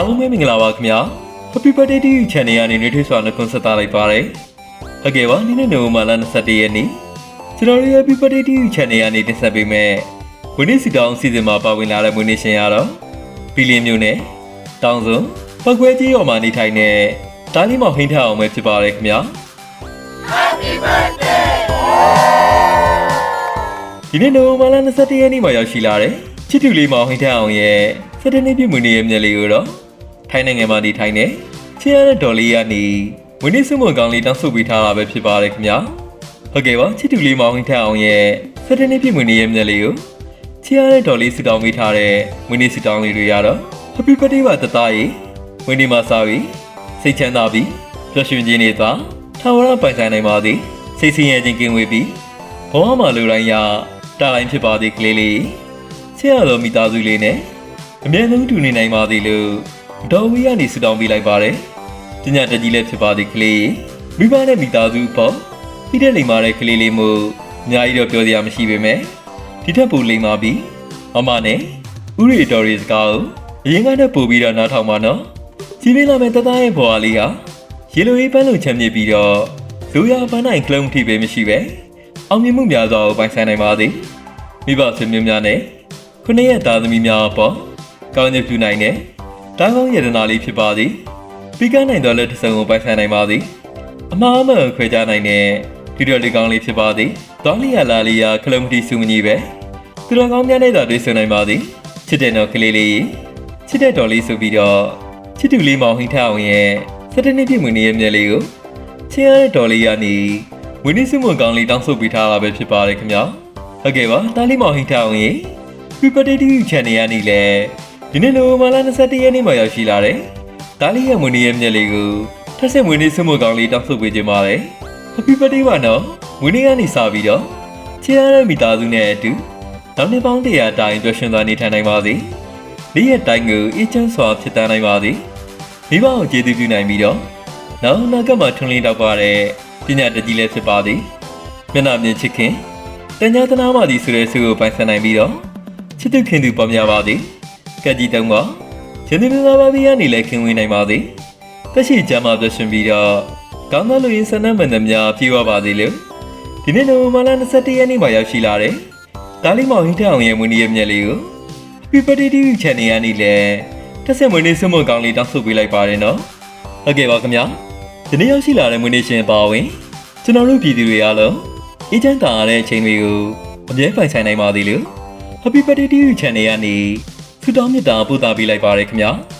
အားလုံးပဲမင်္ဂလာပါခင်ဗျာ Happy Birthday to you channel ကနေနေထွေးစွာနှုတ်ခွန်းဆက်သလိုက်ပါတယ်ဟုတ်ကဲ့ပါဒီနေ့နိုဝင်ဘာလ21ရက်နေ့ကျွန်တော်တို့ရဲ့ Happy Birthday to you channel ကနေတင်ဆက်ပေးမယ်ဝင်းနေစီတောင်းစီစဉ်မှာပါဝင်လာတဲ့မွေးနေ့ရှင်ရတော့ဘီလီယံမျိုးနဲ့တောင်းစုံပောက်ခွဲကြီးရော်မှာနေထိုင်တဲ့တားလီမောင်ဟင်းထအောင်ပဲဖြစ်ပါတယ်ခင်ဗျာဒီနေ့နိုဝင်ဘာလ21ရက်နေ့မှာရောက်ရှိလာတဲ့ချစ်တူလေးမောင်ဟိထအောင်ရဲ့စတဲ့နေ့ပြည့်မွေးနေ့ရဲ့မြက်လေးကိုတော့ ထိုင်းနိုင်ငံမှာနေထိုင်နေချစ်ရတဲ့ဒေါ်လေးကနေမွေးနေ့စုမွန်ကောင်းလေးတောင်းဆိုပေးထားတာပဲဖြစ်ပါတယ်ခင်ဗျာဟုတ်ကဲ့ပါချစ်တူလေးမောင်ဟိထအောင်ရဲ့စတဲ့နေ့ပြည့်မွေးနေ့ရဲ့မြက်လေးကိုချစ်ရတဲ့ဒေါ်လေးစတောင်းပေးထားတဲ့မွေးနေ့စတောင်းလေးတွေရတော့ Happy Birthday ပါတသားရေမွေးနေ့မှာစားပြီးစိတ်ချမ်းသာပြီးပျော်ရွှင်ခြင်းနေသာထာဝရပိုင်ဆိုင်နိုင်ပါသည်စိတ်ဆင်းရဲခြင်းကင်းဝေးပြီးဘဝမှာလူတိုင်းရတာတိုင်းဖြစ်ပါသည်ကလေးလေးဆရာတော်မိသားစုလေးနဲ့အမြဲတမ်းတူနေနိုင်ပါသည်လို့ ဒေါ်ဝီကနေဆုတောင်းပေးလိုက်ပါတယ်။ညညတကြီးလည်းဖြစ်ပါသည်ကလေးမိဘနဲ့မိသားစုပေါ့ပြီးတဲ့လိမ်မာတဲ့ကလေးလေးမို့အများကြီးတော့ပြောစရာမရှိပေမဲ့ဒီထက်ပိုလိမ်မာပြီးမမနဲ့ဥရီတော်ရီစကားကိုအရင်ကတည်းကပို့ပြီးတော့နားထောင်ပါနော်။ကြီးလေးလာမဲ့တသားရဲ့ဘဝလေးဟာရေလိုရေးပန်းလုံချမ်းမြေပြီးတော့လူရပန်းနိုင်ကလုံးထိပဲမရှိပဲ။အောင်မြင်မှုများစွာကိုပိုင်ဆိုင်နိုင်ပါသည်မိဘဆွေမျိုးများနဲ့ခုနှစ်ရက်သားသမီးများအပေါ်ကောင်းချီးပြုနိုင်တဲ့ တားကောင်းရတနာလေးဖြစ်ပါသည်ပြီးကနိုင်သောလက်တစ်စုံကိုပိုင်ဆိုင်နိုင်ပါသည်အမှားအမှန်ကိုခွဲခြားနိုင်တဲ့ဒီတော်လေးကောင်းလေးဖြစ်ပါသည်တောင်းလျာလာလျာခလုံးမတီစုမကြီးပဲသူတော်ကောင်းများနဲ့သာတွေ့ဆုံနိုင်ပါသည်ချစ်တဲ့တော်ကလေးလေးချစ်တဲ့တော်လေးဆိုပြီးတော့ချစ်သူလေးမောင်ဟိထအောင်ရဲ့စက်တနစ်ပြည့်မွေနေရဲ့မြက်လေးကိုချင်းရတဲ့တော်လေးရနေဝင်းနေစုမွန်ကောင်းလေးတောင်းဆိုပေးထားတာပဲဖြစ်ပါတယ်ခင်ဗျာဟုတ်ကဲ့ပါတားလီမောင်ဟိထအောင်ရေပြပတေတီ channel ရနေလေ ဒီနေ့နိုဝင်ဘာလ21ရက်နေ့မှာရောက်ရှိလာတယ်တားလီရဲ့မွေးနေ့ရဲ့မြက်လေးကိုထက်ဆက်မွေးနေ့စုမွန်ကောင်းလေးတောင်းဆိုပေးခြင်းပါတယ် Happy birthday ပါနော်မွေးနေ့ကနေစပြီးတော့ချစ်ရတဲ့မိသားစုနဲ့အတူနောက်နှစ်ပေါင်းတရာတိုင်ပျော်ရွှင်စွာနေထိုင်နိုင်ပါစေနေ့ရက်တိုင်းကိုအေးချမ်းစွာဖြစ်တန်းနိုင်ပါစေမိဘကိုကျေးဇူးပြုနိုင်ပြီးတော့နောက်နောက်ကမှထွန်းလင်းတောက်ပါတဲ့ပညာတတ်ကြီးလည်းဖြစ်ပါသည်မျက်နှာမြင်ချစ်ခင်တညာတနာပါသည်ဆိုတဲ့ဆုကိုပိုင်ဆိုင်နိုင်ပြီးတော့ချစ်သူခင်သူပေါ်များပါသည် ကက်ကြီးတုံးပါရင်းနှီးမင်္ဂလာပါပြီးရနေလဲခင်ဝင်နိုင်ပါသည်တက်ရှိကြမှာပြည့်စုံပြီးတော့ကောင်းသောလူရင်းဆန္ဒမှန်သမျှပြေဝပါသည်လို့ဒီနေ့နိုဝင်ဘာလ21ရက်နေ့မှာရောက်ရှိလာတဲ့တာလီမောင်ဟိထအောင်ရဲ့မွေးနေ့ရဲ့မြက်လေးကို Happy Birthday TV Channel ရနေလဲတက်ဆက်မွေးနေ့ဆွမွန်ကောင်းလေးတောင်းဆိုပေးလိုက်ပါတယ်နော်ဟုတ်ကဲ့ပါခင်ဗျာဒီနေ့ရောက်ရှိလာတဲ့မွေးနေ့ရှင်ပါဝင်ကျွန်တော်တို့ပြည်သူတွေအားလုံးအေးချမ်းသာရတဲ့အချိန်တွေကိုအမြဲပိုင်ဆိုင်နိုင်ပါသေးလို့ Happy Birthday TV Channel ကနေ ဆုတောင်းမေတ္တာပို့သပေးလိုက်ပါရခင်ဗျာ Happy birthday